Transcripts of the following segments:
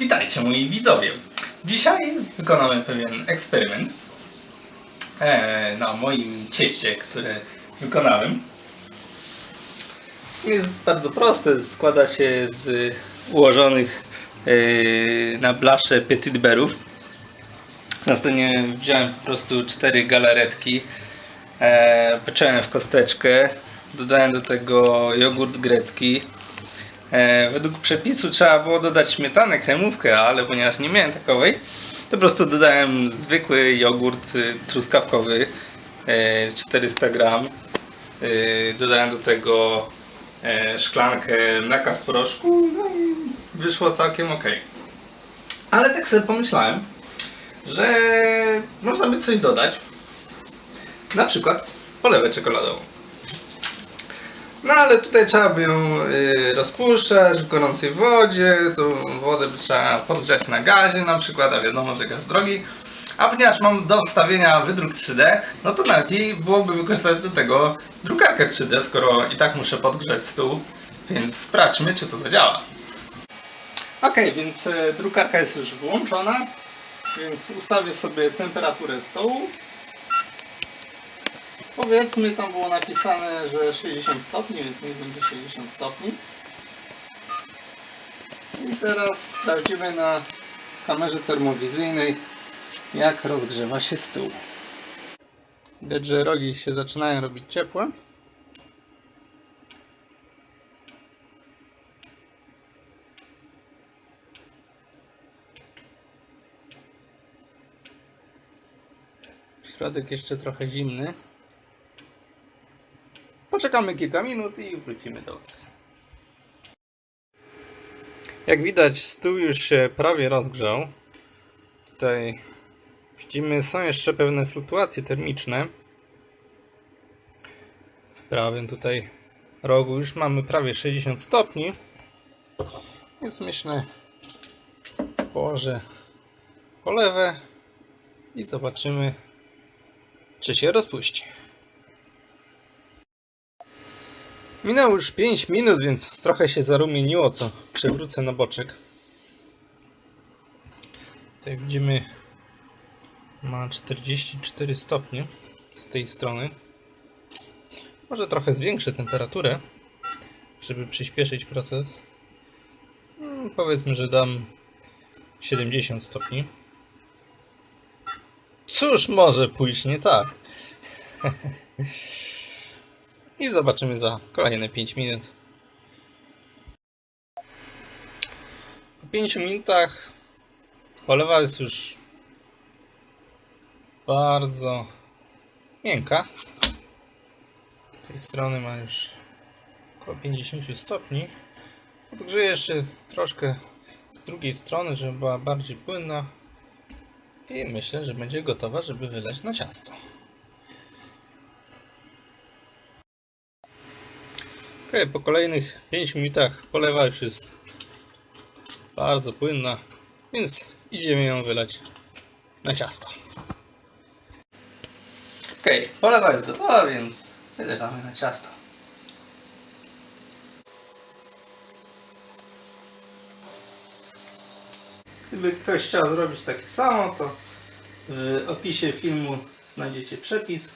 Witajcie moi widzowie. Dzisiaj wykonamy pewien eksperyment e, na moim cieście, które wykonałem. W sumie jest bardzo proste, składa się z ułożonych e, na blasze petit berów. Następnie wziąłem po prostu cztery galaretki, e, pociąłem w kosteczkę, dodałem do tego jogurt grecki, E, według przepisu trzeba było dodać śmietanę, kremówkę, ale ponieważ nie miałem takowej, to po prostu dodałem zwykły jogurt y, truskawkowy e, 400 gram. E, dodałem do tego e, szklankę mleka w proszku, no i wyszło całkiem ok. Ale tak sobie pomyślałem, że można by coś dodać. Na przykład polewę czekoladową. No ale tutaj trzeba by ją y, rozpuszczać w gorącej wodzie, tą wodę by trzeba podgrzać na gazie na przykład, a wiadomo, że gaz drogi. A ponieważ mam do wstawienia wydruk 3D, no to najlepiej byłoby wykorzystać do tego drukarkę 3D, skoro i tak muszę podgrzać stół, więc sprawdźmy, czy to zadziała. Ok, więc e, drukarka jest już włączona, więc ustawię sobie temperaturę stołu. Powiedzmy, tam było napisane, że 60 stopni, więc nie będzie 60 stopni. I teraz sprawdzimy na kamerze termowizyjnej, jak rozgrzewa się stół. Widać, że rogi się zaczynają robić ciepłe. Środek jeszcze trochę zimny. Poczekamy kilka minut i wrócimy do Was. Jak widać, stół już się prawie rozgrzał. Tutaj widzimy, są jeszcze pewne fluktuacje termiczne. W prawym tutaj rogu już mamy prawie 60 stopni. Więc myślę, położę polewę i zobaczymy, czy się rozpuści. Minęło już 5 minut, więc trochę się zarumieniło, to przewrócę na boczek. Tutaj widzimy ma 44 stopnie z tej strony. Może trochę zwiększę temperaturę, żeby przyspieszyć proces. Hmm, Powiedzmy, że dam 70 stopni. Cóż może pójść nie tak? I zobaczymy za kolejne 5 minut. Po 5 minutach polewa jest już bardzo miękka. Z tej strony ma już około 50 stopni. Odgrzeję jeszcze troszkę z drugiej strony, żeby była bardziej płynna. I myślę, że będzie gotowa, żeby wylać na ciasto. Po kolejnych 5 minutach polewa już jest bardzo płynna, więc idziemy ją wylać na ciasto. Ok, polewa jest gotowa, więc wylewamy na ciasto. Gdyby ktoś chciał zrobić takie samo, to w opisie filmu znajdziecie przepis.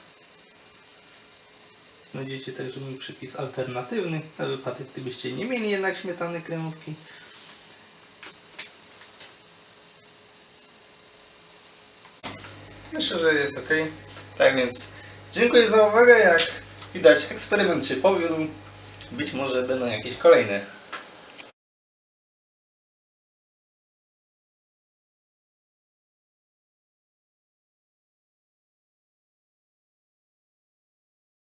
Znajdziecie także mój przepis alternatywny, na wypadek gdybyście nie mieli jednak śmietany kremówki. Myślę, że jest ok. Tak więc dziękuję za uwagę. Jak widać eksperyment się powiódł. Być może będą jakieś kolejne